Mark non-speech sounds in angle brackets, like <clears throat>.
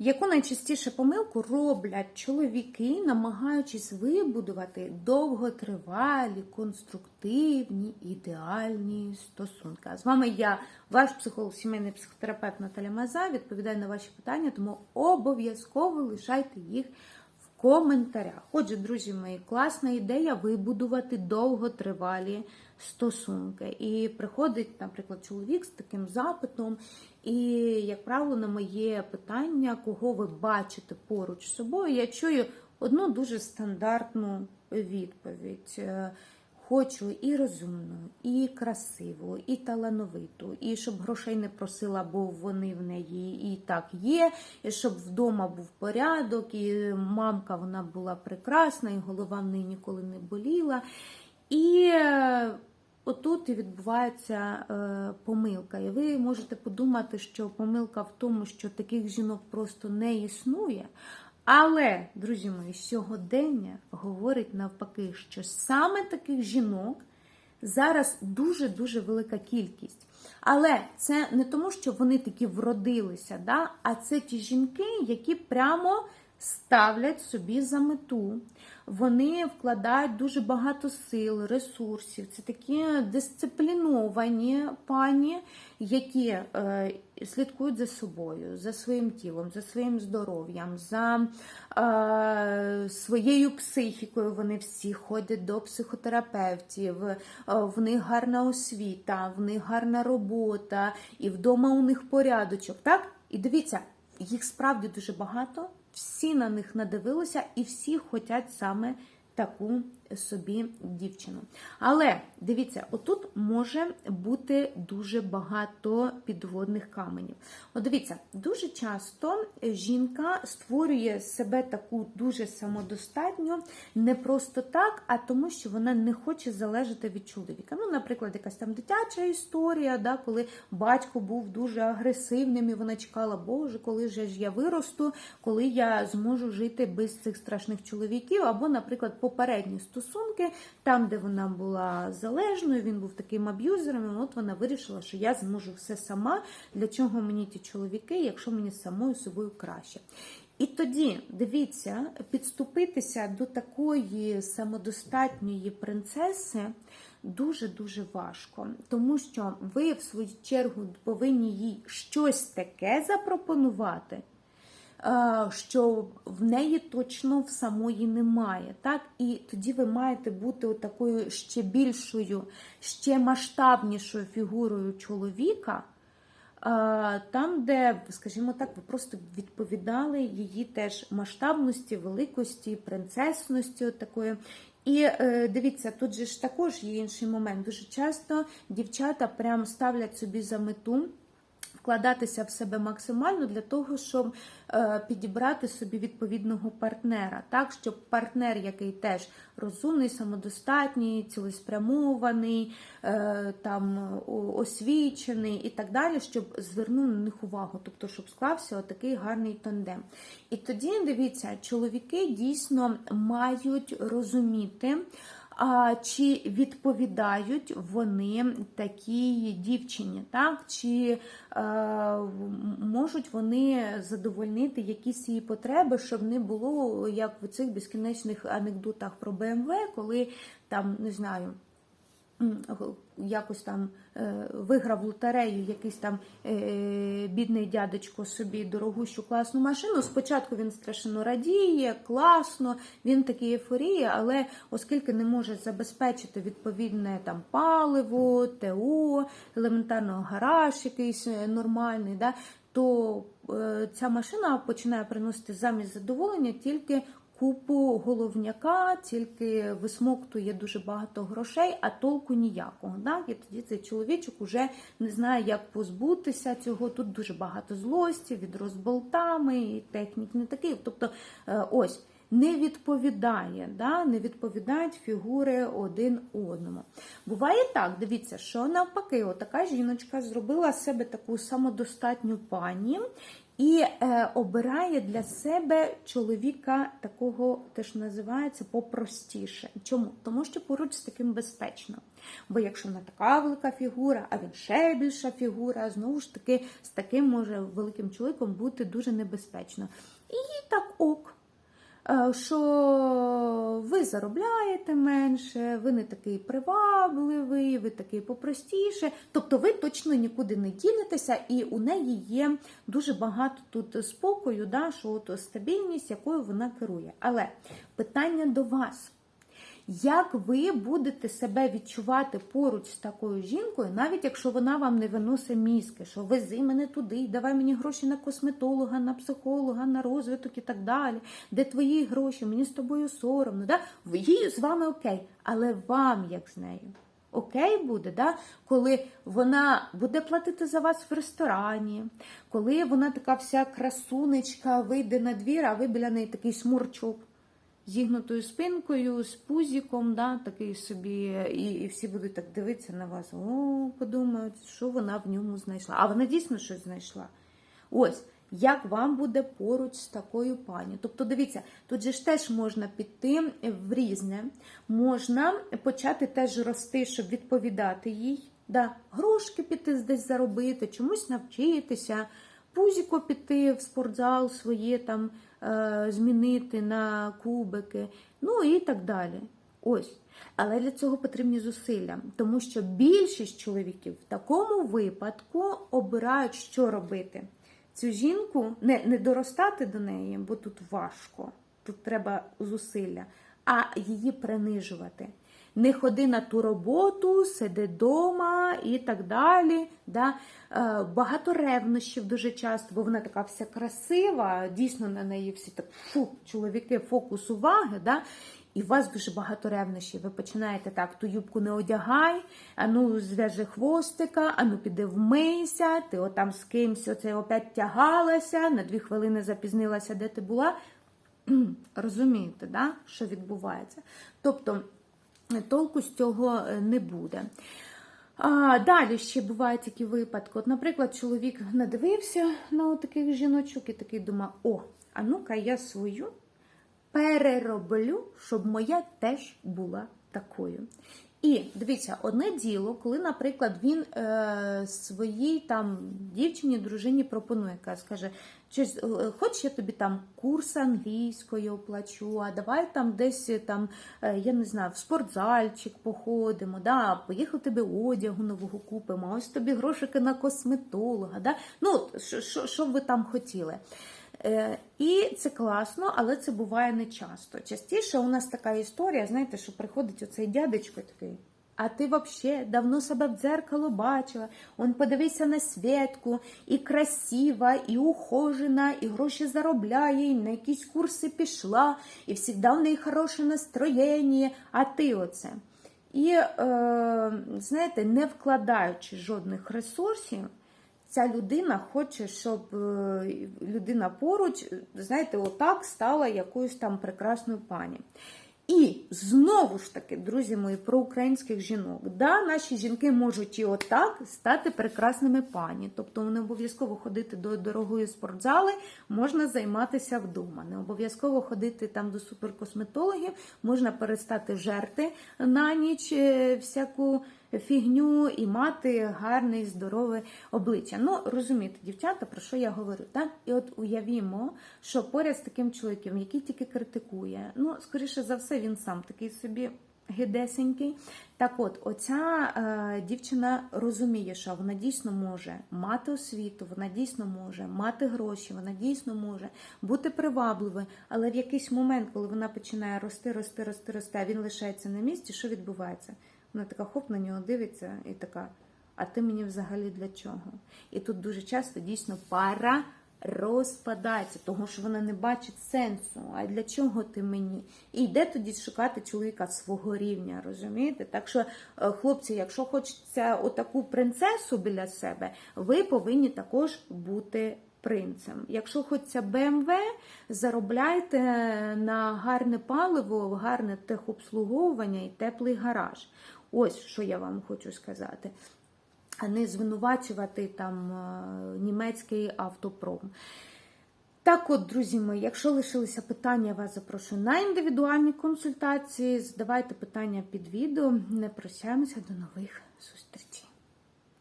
Яку найчастіше помилку роблять чоловіки, намагаючись вибудувати довготривалі, конструктивні, ідеальні стосунки? А З вами я, ваш психолог, сімейний психотерапевт Наталя Маза. Відповідаю на ваші питання, тому обов'язково лишайте їх коментарях. Отже, друзі мої, класна ідея вибудувати довготривалі стосунки. І приходить, наприклад, чоловік з таким запитом. І, як правило, на моє питання, кого ви бачите поруч з собою, я чую одну дуже стандартну відповідь. Хочу і розумну, і красиву, і талановиту, і щоб грошей не просила, бо вони в неї і так є, і щоб вдома був порядок, і мамка вона була прекрасна, і голова в неї ніколи не боліла. І е, отут і відбувається е, помилка. І ви можете подумати, що помилка в тому, що таких жінок просто не існує. Але, друзі мої, сьогодення говорить навпаки, що саме таких жінок зараз дуже-дуже велика кількість. Але це не тому, що вони такі вродилися, да? а це ті жінки, які прямо ставлять собі за мету. Вони вкладають дуже багато сил, ресурсів. Це такі дисципліновані пані, які е, слідкують за собою, за своїм тілом, за своїм здоров'ям, за е, своєю психікою. Вони всі ходять до психотерапевтів, е, в них гарна освіта, в них гарна робота, і вдома у них порядочок. Так? І дивіться, їх справді дуже багато, всі на них надивилися, і всі хочуть саме таку собі дівчину. Але дивіться, отут може бути дуже багато підводних каменів. От дивіться, дуже часто жінка створює себе таку дуже самодостатню, не просто так, а тому, що вона не хоче залежати від чоловіка. Ну, наприклад, якась там дитяча історія, да, коли батько був дуже агресивним, і вона чекала, Боже, коли ж я виросту, коли я зможу жити без цих страшних чоловіків, або, наприклад, попередні стосунки, там, де вона була залежною, він був таким аб'юзером, і от вона вирішила, що я зможу все сама. Для чого мені ті чоловіки, якщо мені самою собою краще? І тоді, дивіться, підступитися до такої самодостатньої принцеси дуже-дуже важко, тому що ви, в свою чергу, повинні їй щось таке запропонувати. Е, Що в неї точно в самої немає, так і тоді ви маєте бути такою ще більшою, ще масштабнішою фігурою чоловіка, е, там, де, скажімо так, ви просто відповідали її теж масштабності, великості, принцесності такої. І е, дивіться, тут же ж також є інший момент. Дуже часто дівчата прям ставлять собі за мету вкладатися в себе максимально для того, щоб е, підібрати собі відповідного партнера, так щоб партнер, який теж розумний, самодостатній, цілеспрямований, е, там освічений і так далі, щоб звернув на них увагу, тобто, щоб склався отакий гарний тандем. І тоді дивіться, чоловіки дійсно мають розуміти. А чи відповідають вони такій дівчині, так? Чи е, можуть вони задовольнити якісь її потреби, щоб не було як в цих безкінечних анекдотах про БМВ, коли там не знаю. Якось там е, виграв лотерею якийсь там е, бідний дядечко собі дорогущу класну машину. Спочатку він страшенно радіє, класно, він такий ейфорії, але оскільки не може забезпечити відповідне там паливо, ТО, елементарно гараж якийсь е, нормальний, да, то е, ця машина починає приносити замість задоволення тільки купу головняка, тільки висмоктує дуже багато грошей, а толку ніякого. Да? І тоді цей чоловічок уже не знає, як позбутися цього. Тут дуже багато злості, від розболтами, і технік не такий. Тобто, е, ось. Не відповідає, да? не відповідають фігури один одному. Буває так, дивіться, що навпаки, отака жіночка зробила себе таку самодостатню пані, і е, обирає для себе чоловіка такого теж називається попростіше. Чому? Тому що поруч з таким безпечно. Бо якщо вона така велика фігура, а він ще більша фігура, знову ж таки, з таким може великим чоловіком бути дуже небезпечно. І так ок. Е, Що ви заробляєте менше, ви не такий привабливий, ви такий попростіше. Тобто ви точно нікуди не дінетеся, і у неї є дуже багато тут спокою, да, що от стабільність, якою вона керує. Але питання до вас. Як ви будете себе відчувати поруч з такою жінкою, навіть якщо вона вам не виносить мізки, що вези мене туди, давай мені гроші на косметолога, на психолога, на розвиток і так далі, де твої гроші, мені з тобою соромно, да? їй з вами окей, але вам як з нею? Окей буде, да? коли вона буде платити за вас в ресторані, коли вона така вся красунечка вийде на двір, а ви біля неї такий смурчок зігнутою спинкою, з пузіком, да, такий собі, і, і всі будуть так дивитися на вас. О, подумають, що вона в ньому знайшла. А вона дійсно щось знайшла. Ось. Як вам буде поруч з такою пані? Тобто, дивіться, тут же ж теж можна піти в різне, можна почати теж рости, щоб відповідати їй, да, грошки піти десь заробити, чомусь навчитися, пузіко піти в спортзал своє там е, змінити на кубики, ну і так далі. Ось. Але для цього потрібні зусилля, тому що більшість чоловіків в такому випадку обирають, що робити. Цю жінку не, не доростати до неї, бо тут важко, тут треба зусилля, а її принижувати. Не ходи на ту роботу, сиди вдома і так далі. Да? Е, Багато ревнощів дуже часто, бо вона така вся красива, дійсно на неї всі так фу, чоловіки, фокус уваги. Да? І у вас дуже багато ревнощів. Ви починаєте так, ту юбку не одягай, а ну зв'яжи хвостика, а ну піди вмийся, ти отам з кимсь оце опять тягалася, на дві хвилини запізнилася, де ти була. <clears throat> Розумієте, да? що відбувається? Тобто толку з цього е, не буде. А, Далі ще бувають такі випадки. От, наприклад, чоловік надивився на таких жіночок і такий думає, о, а ну-ка я свою перероблю, щоб моя теж була такою. І дивіться, одне діло, коли, наприклад, він е, своїй там дівчині, дружині пропонує, яка скаже, щось, е, хоч я тобі там курс англійської оплачу, а давай там десь там, е, я не знаю, в спортзальчик походимо, да, поїхав тобі одягу нового купимо, ось тобі грошики на косметолога. Да? Ну, що, ви там хотіли. Е, І це класно, але це буває не часто. Частіше у нас така історія, знаєте, що приходить оцей дядечко такий. А ти взагалі давно себе в дзеркало бачила. Он подивися на Святку, і красива, і ухожена, і гроші заробляє, і на якісь курси пішла, і завжди в неї хороше настроєння, а ти оце. І, е, знаєте, не вкладаючи жодних ресурсів, ця людина хоче, щоб е, людина поруч, знаєте, отак стала якоюсь там прекрасною пані. І знову ж таки, друзі мої, про українських жінок. Да, наші жінки можуть і отак стати прекрасними пані. Тобто не обов'язково ходити до дорогої спортзали, можна займатися вдома. Не обов'язково ходити там до суперкосметологів, можна перестати жерти на ніч е, всяку фігню і мати гарне і здорове обличчя. Ну, розумієте, дівчата, про що я говорю? так? І от уявімо, що поряд з таким чоловіком, який тільки критикує, ну, скоріше за все, він сам такий собі. Гидесенький. Так от, оця е, дівчина розуміє, що вона дійсно може мати освіту, вона дійсно може мати гроші, вона дійсно може бути привабливою, але в якийсь момент, коли вона починає рости, рости, рости, рости, а він лишається на місці, що відбувається? Вона така хоп на нього дивиться і така, а ти мені взагалі для чого? І тут дуже часто дійсно пара розпадається, тому що вона не бачить сенсу. А для чого ти мені? І йде тоді шукати чоловіка свого рівня, розумієте? Так що, е, хлопці, якщо хочеться отаку принцесу біля себе, ви повинні також бути. Принцем. Якщо хочеться БМВ, заробляйте на гарне паливо, гарне техобслуговування і теплий гараж. Ось що я вам хочу сказати. а не звинувачувати там е, німецький автопром. Так от, друзі мої, якщо лишилися питання, я вас запрошую на індивідуальні консультації. Задавайте питання під відео. Не прощаємося до нових зустрічей.